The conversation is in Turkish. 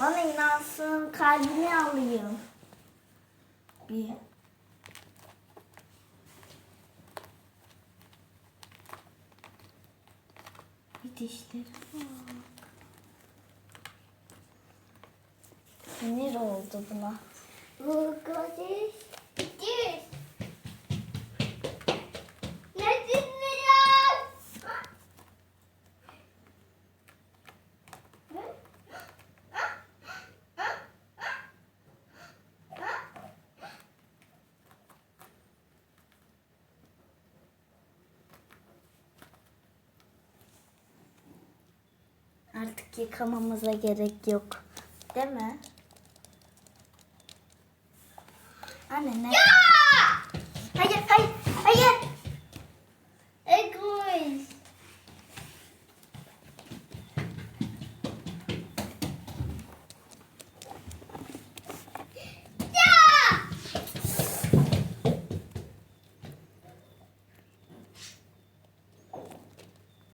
Bana inansın kalbini alayım. Bir. Bir dişleri bak. Sinir oldu buna. Bu Artık yıkamamıza gerek yok. Değil mi? Anne ne? Ya!